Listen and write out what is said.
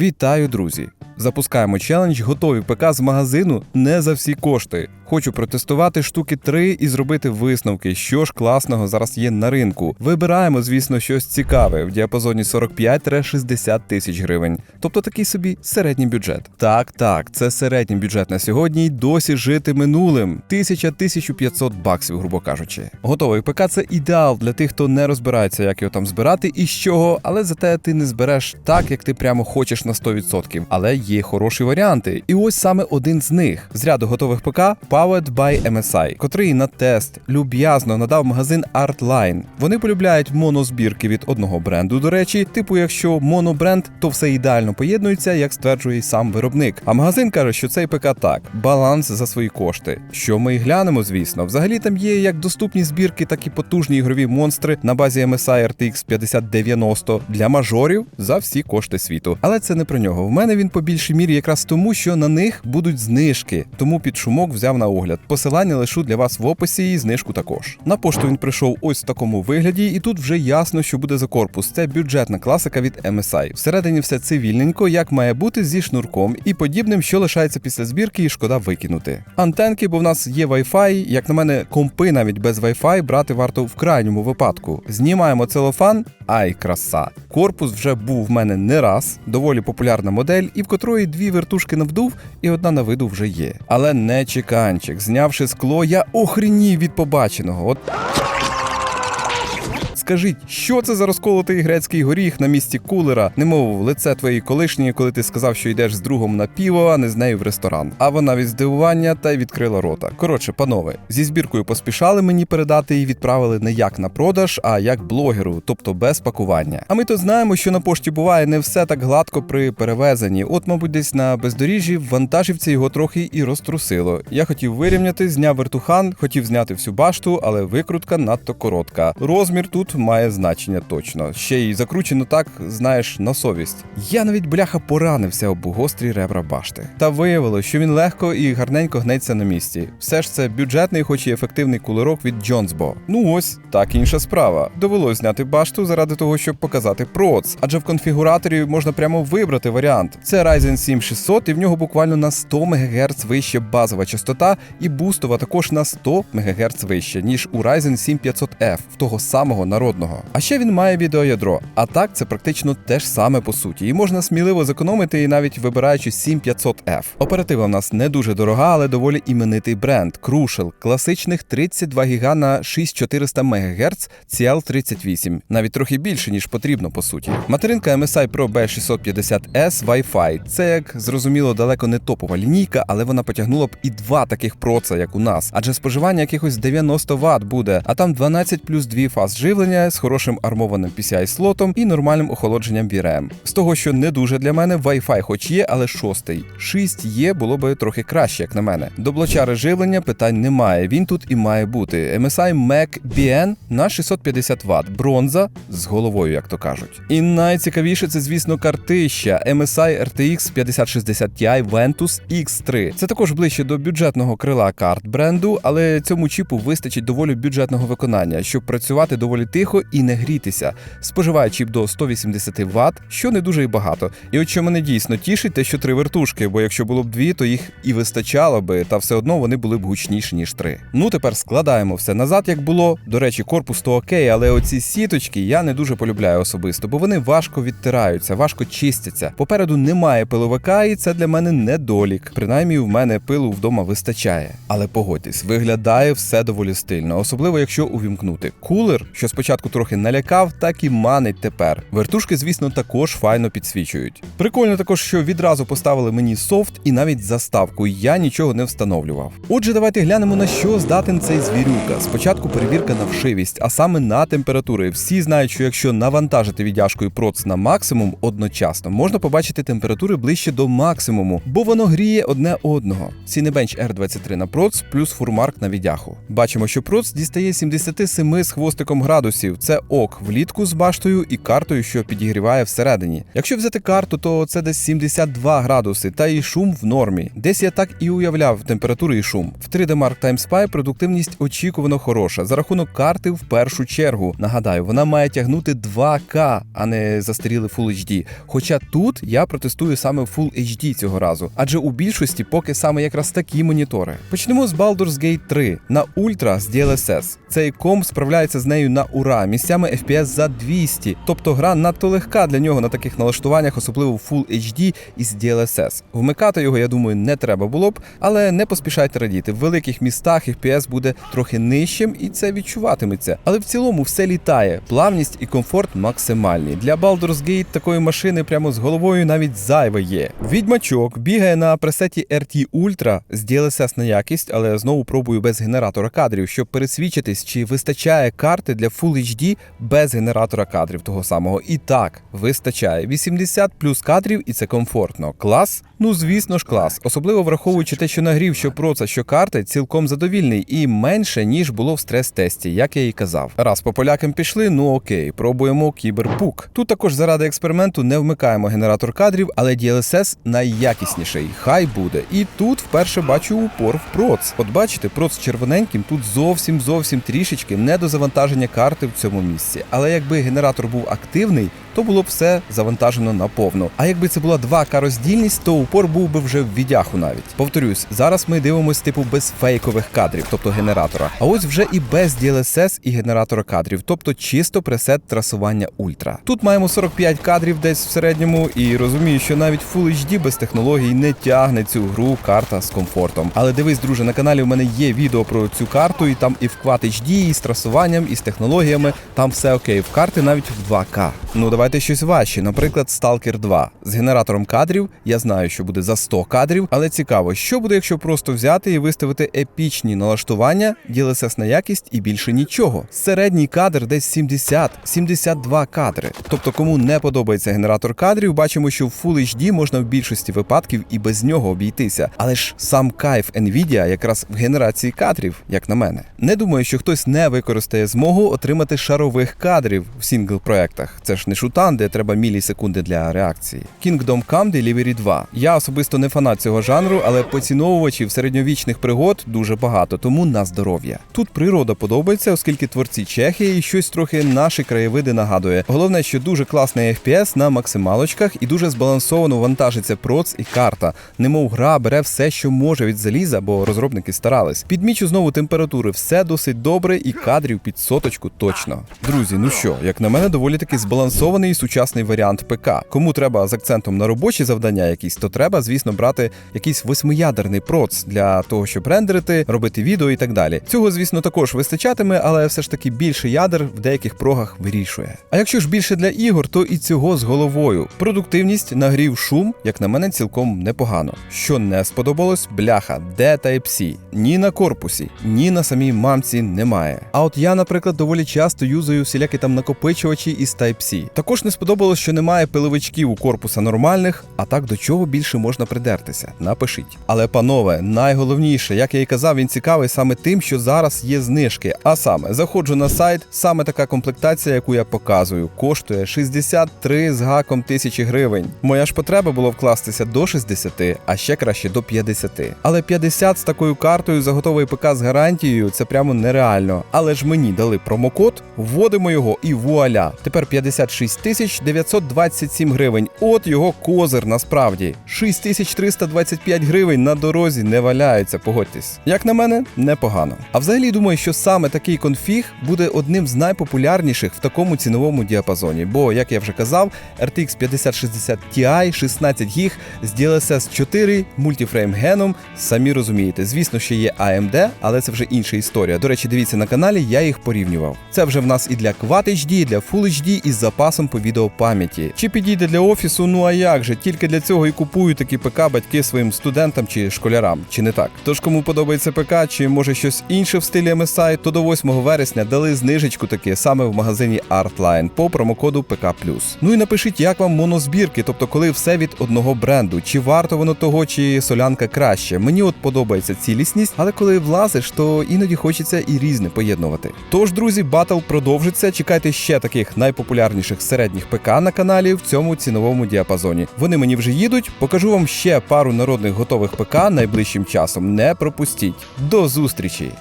Вітаю, друзі! Запускаємо челендж готові ПК з магазину не за всі кошти. Хочу протестувати штуки 3 і зробити висновки, що ж класного зараз є на ринку. Вибираємо, звісно, щось цікаве в діапазоні 45-60 тисяч гривень. Тобто такий собі середній бюджет. Так, так, це середній бюджет на сьогодні й досі жити минулим. 1000-1500 баксів, грубо кажучи. Готовий ПК це ідеал для тих, хто не розбирається, як його там збирати і з чого, але зате ти не збереш так, як ти прямо хочеш на 100%. Але є хороші варіанти. І ось саме один з них з ряду готових ПК Powered by MSI, котрий на тест люб'язно надав магазин Artline. Вони полюбляють монозбірки від одного бренду. До речі, типу, якщо монобренд, то все ідеально поєднується, як стверджує сам виробник. А магазин каже, що цей ПК так, баланс за свої кошти. Що ми й глянемо, звісно. Взагалі там є як доступні збірки, так і потужні ігрові монстри на базі MSI RTX 5090 для мажорів за всі кошти світу. Але це не про нього. В мене він по більшій мірі якраз тому, що на них будуть знижки. Тому під шумок взяв на огляд. Посилання лишу для вас в описі і знижку також. На пошту він прийшов ось в такому вигляді, і тут вже ясно, що буде за корпус. Це бюджетна класика від MSI. Всередині все цивільненько, як має бути зі шнурком і подібним, що лишається після збірки, і шкода викинути. Антенки, бо в нас є Wi-Fi, як на мене, компи навіть без Wi-Fi брати варто в крайньому випадку. Знімаємо целофан. Ай, краса! Корпус вже був в мене не раз, доволі популярна модель, і в котрої дві вертушки на вдув, і одна на виду вже є. Але не чеканчик. Знявши скло, я охренів від побаченого. От Скажіть, що це за розколотий грецький горіх на місці кулера, немов лице твоєї колишньої, коли ти сказав, що йдеш з другом на піво, а не з нею в ресторан. А вона від здивування та й відкрила рота. Коротше, панове, зі збіркою поспішали мені передати і відправили не як на продаж, а як блогеру, тобто без пакування. А ми то знаємо, що на пошті буває не все так гладко при перевезенні. От, мабуть, десь на бездоріжжі в вантажівці його трохи і розтрусило. Я хотів вирівняти, зняв вертухан, хотів зняти всю башту, але викрутка надто коротка. Розмір тут має значення точно. Ще й закручено так, знаєш, на совість. Я навіть бляха поранився об гострі ребра башти. Та виявилось, що він легко і гарненько гнеться на місці. Все ж це бюджетний, хоч і ефективний кулерок від Джонсбо. Ну ось так інша справа. Довелось зняти башту заради того, щоб показати проц. Адже в конфігураторі можна прямо вибрати варіант. Це Ryzen 7 600, і в нього буквально на 100 МГц вище базова частота, і бустова також на 100 МГц вище, ніж у Ryzen 7 500F, в того самого народного. А ще він має відеоядро. А так це практично те ж саме по суті, і можна сміливо зекономити і навіть вибираючи 7500F. Оператива в нас не дуже дорога, але доволі іменитий бренд Crucial, класичних 32 ГБ на 6400 МГц CL38, навіть трохи більше ніж потрібно по суті. Материнка MSI Pro B650S Wi-Fi. Це як зрозуміло далеко не топова лінійка, але вона потягнула б і два таких проца, як у нас, адже споживання якихось 90 Вт буде, а там 12 плюс 2 фаз живлення з хорошим армованим PCI-слотом і нормальним охолодженням VRM. З того, що не дуже для мене, Wi-Fi хоч є, але шостий. 6 є, було би трохи краще, як на мене. До блочари живлення питань немає. Він тут і має бути. MSI Mac BN на 650 Вт, бронза з головою, як то кажуть. І найцікавіше це, звісно, картища MSI RTX 5060 Ti Ventus X3. Це також ближче до бюджетного крила карт бренду, але цьому чіпу вистачить доволі бюджетного виконання, щоб працювати доволі тихо і не грітися. Споживає чіп до 180 Вт, що не дуже і багато. І от що мене дійсно тішить, те, що три вертушки, бо якщо було б дві, то їх і вистачало би, та все одно вони були б гучніші, ніж три. Ну тепер складаємо все назад, як було. До речі, корпус то окей, але оці сіточки я не дуже полюбляю особисто, бо вони важко відтираються, важко чистяться. Попереду немає пиловика, і це для мене недолік. Принаймні, в мене пилу вдома вистачає. Але погодьтесь, виглядає все доволі стильно, особливо якщо увімкнути. Кулер, що спочатку трохи налякав, так і манить тепер. Вертушки, звісно, також файно підсвічують. Прикольно також, що відразу поставили мені софт і навіть заставку. Я нічого не встановлював. Отже, давайте глянемо на що здатен цей звірюка. Спочатку перевірка на вшивість, а саме на температури. Всі знають, що якщо навантажити віддяжкою проц на максимум одночасно, можна побачити температури ближче до максимуму, бо воно гріє одне одного. Cinebench R23 на проц плюс фурмарк на віддяху. Бачимо, що проц дістає 77 з хвостиком градусів. Градусів це ок влітку з баштою і картою, що підігріває всередині. Якщо взяти карту, то це десь 72 градуси, та і шум в нормі. Десь я так і уявляв температуру і шум. В 3D Mark Time Spy продуктивність очікувано хороша за рахунок карти в першу чергу. Нагадаю, вона має тягнути 2К, а не застаріли Full HD. Хоча тут я протестую саме Full HD цього разу, адже у більшості поки саме якраз такі монітори. Почнемо з Baldur's Gate 3 на Ultra з DLSS. Цей комп справляється з нею на ура, місцями FPS за 200, тобто гра надто легка для нього на таких налаштуваннях, особливо в Full HD із DLSS. Вмикати його, я думаю, не треба було б, але не поспішайте радіти. В великих містах FPS буде трохи нижчим, і це відчуватиметься. Але в цілому все літає. Плавність і комфорт максимальні. Для Baldur's Gate такої машини прямо з головою навіть зайве є. Відьмачок бігає на пресеті RT Ultra з DLSS на якість, але знову пробую без генератора кадрів, щоб пересвідчитись, чи вистачає карти для Full HD без генератора кадрів того самого. І так, вистачає 80 плюс кадрів, і це комфортно. Клас? Ну звісно ж, клас. Особливо враховуючи те, що нагрів, що проца, що карти цілком задовільний і менше ніж було в стрес-тесті, як я і казав. Раз по полякам пішли, ну окей, пробуємо кіберпук. Тут також заради експерименту не вмикаємо генератор кадрів, але DLSS найякісніший. Хай буде. І тут вперше бачу упор в проц. От бачите, проц червоненьким тут зовсім зовсім трішечки не до завантаження карти в цьому місці. Але якби генератор був активний, то було б все завантажено наповну. А якби це була 2К роздільність, то упор був би вже в відяху навіть. Повторюсь, зараз ми дивимося типу без фейкових кадрів, тобто генератора. А ось вже і без DLSS і генератора кадрів, тобто чисто пресет трасування ультра. Тут маємо 45 кадрів десь в середньому, і розумію, що навіть Full HD без технологій не тягне цю гру карта з комфортом. Але дивись, друже, на каналі в мене є відео про цю карту, і там і в Quad HD, і з трасуванням, і з технологіями. Там все окей. В карти навіть в 2К. Ну давайте щось важче. Наприклад, Stalker 2. З генератором кадрів я знаю, що буде за 100 кадрів, але цікаво, що буде, якщо просто взяти і виставити епічні налаштування, DLSS на якість і більше нічого. Середній кадр десь 70-72 кадри. Тобто, кому не подобається генератор кадрів, бачимо, що в Full HD можна в більшості випадків і без нього обійтися. Але ж сам кайф Nvidia якраз в генерації кадрів, як на мене. Не думаю, що хтось не використає змогу отримати шарових кадрів в сінгл проектах. Це ж не шутан, де треба мілісекунди для реакції. Kingdom Come Delivery 2. Я особисто не фанат цього жанру, але поціновувачів середньовічних пригод дуже багато, тому на здоров'я. Тут природа подобається, оскільки творці Чехії і щось трохи наші краєвиди нагадує. Головне, що дуже класний FPS на максималочках і дуже збалансовано вантажиться проц і карта. Немов гра бере все, що може від заліза, бо розробники старались. Підмічу знову температури, все досить добре і кадрів під соточку точно. Друзі, ну що, як на мене, доволі таки збалансований і сучасний варіант ПК. Кому треба з акцентом на робочі завдання якісь, то треба, звісно, брати якийсь восьмиядерний проц для того, щоб рендерити, робити відео і так далі. Цього, звісно, також вистачатиме, але все ж таки більше ядер в деяких прогах вирішує. А якщо ж більше для ігор, то і цього з головою. Продуктивність, нагрів, шум, як на мене, цілком непогано. Що не сподобалось, бляха, де Type-C. Ні на корпусі, ні на самій мамці немає. А от я, наприклад, доволі часто юзаю всілякі там накопичувачі із Type-C. Також не сподобалось, що немає пиловичків у корпуса нормальних, а так до чого більше можна придертися. Напишіть. Але, панове, найголовніше, як я і казав, він цікавий саме тим, що зараз є знижки. А саме, заходжу на сайт, саме така комплектація, яку я показую, коштує 63 з гаком тисячі гривень. Моя ж потреба було вкластися до 60, а ще краще до 50. Але 50 з такою картою за готовий ПК з гарантією це прямо нереально. Але ж мені дали промокод, вводимо його і вуаля. Тепер 56 тисяч 927 гривень. От його козир насправді. 6325 гривень на дорозі не валяються, погодьтесь. Як на мене, непогано. А взагалі думаю, що саме такий конфіг буде одним з найпопулярніших в такому ціновому діапазоні. Бо, як я вже казав, RTX 5060 Ti 16 ГБ з DLSS 4 мультифрейм геном. Самі розумієте, звісно, що є AMD, але це вже інша історія. До речі, дивіться на каналі, я їх порівнював. Це вже в нас і для Quad HD, і для Full HD із запасом по відеопам'яті. Чи підійде для офісу? Ну а як же? Тільки для цього і купують такі ПК батьки своїм студентам чи школярам, чи не так? Тож кому подобається ПК, чи може щось інше в стилі MSI, то до 8 вересня дали знижечку таки саме в магазині Artline по промокоду ПК Ну і напишіть, як вам монозбірки, тобто коли все від одного бренду, чи варто воно того, чи солянка краще. Мені от подобається цілісність, але коли влазиш, то іноді хочеться і різне поєднувати. Тож, друзі, батл продовжиться. Чекайте ще таких найпопулярніших середніх ПК на каналі в цьому ціновому діапазоні. Вони мені вже їдуть. Покажу вам ще пару народних готових ПК найближчим часом. Не пропустіть. До зустрічі!